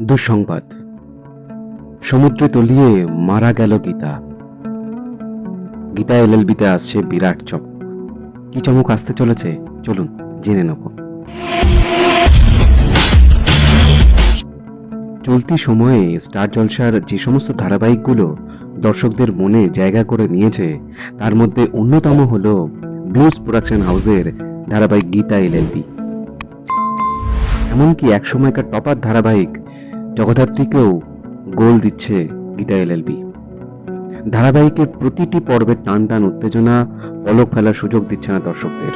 দুঃসংবাদ। সমুদ্রে তলিয়ে মারা গেল গীতা। গীতা এলএলবিতে আসছে বিরাট চমক। কি চমক আসতে চলেছে? চলুন, জেনে নেব। চলতি সময়ে স্টার জলসার যে সমস্ত ধারাবাহিকগুলো দর্শকদের মনে জায়গা করে নিয়েছে, তার মধ্যে অন্যতম হল ব্লুজ প্রোডাকশন হাউসের ধারাবাহিক গীতা এলএলবি। এমনকি এক সময়কার টপার ধারাবাহিক জগদ্ধাত্রীকেও গোল দিচ্ছে গীতা এলএলবি ধারাবাহিকের প্রতিটি পর্বের টান টান উত্তেজনা, পলক ফেলার সুযোগ দিচ্ছে না দর্শকদের।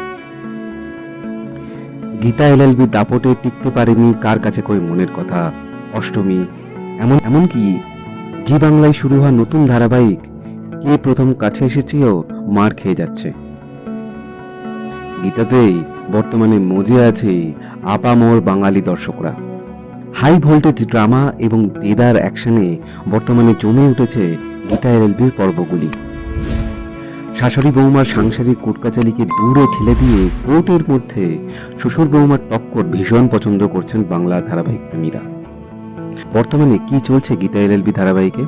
গীতা এলএলবি দাপটে টিকতে পারেনি কার কাছে কই মনের কথা? অষ্টমী। এমন, এমনকি জি বাংলায় শুরু হওয়া নতুন ধারাবাহিক কে প্রথম কাছে এসেছেও মার খেয়ে যাচ্ছে। গীতাতেই বর্তমানে মজে আছে আপামোর বাঙালি দর্শকরা। হাই ভোল্টেজ ড্রামা এবং দেদার অ্যাকশনে বর্তমানে জমে উঠেছে গীতা এলএলবির পর্বগুলি। শাশুড়ি বৌমার সাংসারিক কোটকাচালিকে দূরে ঠেলে দিয়ে কোর্টের মধ্যে শ্বশুর বৌমার টক্কর ভীষণ পছন্দ করছেন বাংলা ধারাবাহিক প্রেমীরা। বর্তমানে কি চলছে গীতা এলএলবি ধারাবাহিকে?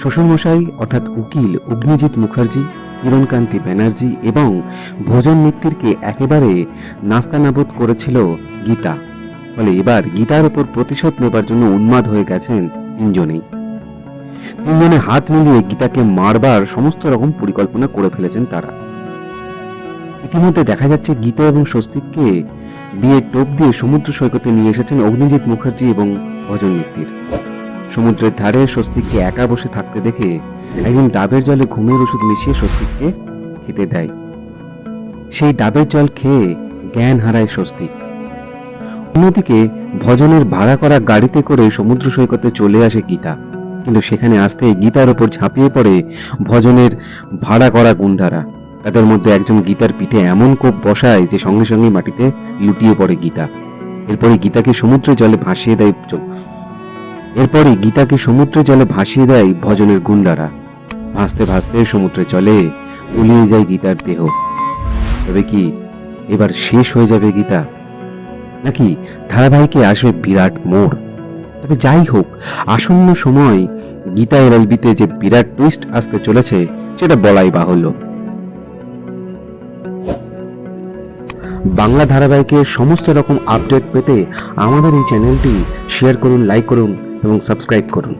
শ্বশুরমশাই, অর্থাৎ উকিল অগ্নিজিৎ মুখার্জি, কিরণকান্তি ব্যানার্জি এবং ভোজন মিত্তিরকে একেবারে নাস্তানাবুদ করেছিল গীতা। ফলে এবার গীতার উপর প্রতিশোধ নেবার জন্য উন্মাদ হয়ে গেছেন তিনজনেই। তিনজনে হাত মিলিয়ে গীতাকে মারবার সমস্ত রকম পরিকল্পনা করে ফেলেছেন তারা। ইতিমধ্যে দেখা যাচ্ছে গীতা এবং স্বস্তিককে বিয়ের টোপ দিয়ে সমুদ্র সৈকতে নিয়ে এসেছেন অগ্নিজিৎ মুখার্জি এবং ভজন মিত্তির সমুদ্রের ধারে স্বস্তিককে একা বসে থাকতে দেখে একজন ডাবের জলে ঘুমের ওষুধ মিশিয়ে স্বস্তিককে খেতে দেয়। সেই ডাবের জল খেয়ে জ্ঞান হারায় স্বস্তিক। অন্যদিকে ভজনের ভাড়া করা গাড়িতে করে সমুদ্র সৈকতে চলে আসে গীতা। কিন্তু সেখানে আসতে গীতার ওপর ঝাঁপিয়ে পড়ে ভজনের ভাড়া করা গুন্ডারা তাদের মধ্যে একজন গীতার পিঠে এমন কোপ বসায় যে সঙ্গে সঙ্গে মাটিতে লুটিয়ে পড়ে গীতা। এরপরে গীতাকে সমুদ্র জলে ভাসিয়ে দেয় এরপরে গীতাকে সমুদ্রে জলে ভাসিয়ে দেয় ভজনের গুন্ডারা ভাসতে ভাসতে সমুদ্রে জলে তলিয়ে যায় গীতার দেহ। তবে কি এবার শেষ হয়ে যাবে গীতা? নাকি ধারাবাহিকে আসবে বিরাট মোড়? তবে যাই হোক, আসন্ন সময় গীতা এলএলবিতে যে বিরাট টুইস্ট আসতে চলেছে, সেটা বলাই বাহুল্য। বাংলা ধারাবাহিকের সমস্ত রকম আপডেট পেতে আমাদের এই চ্যানেলটি শেয়ার করুন লাইক করুন এবং সাবস্ক্রাইব করুন।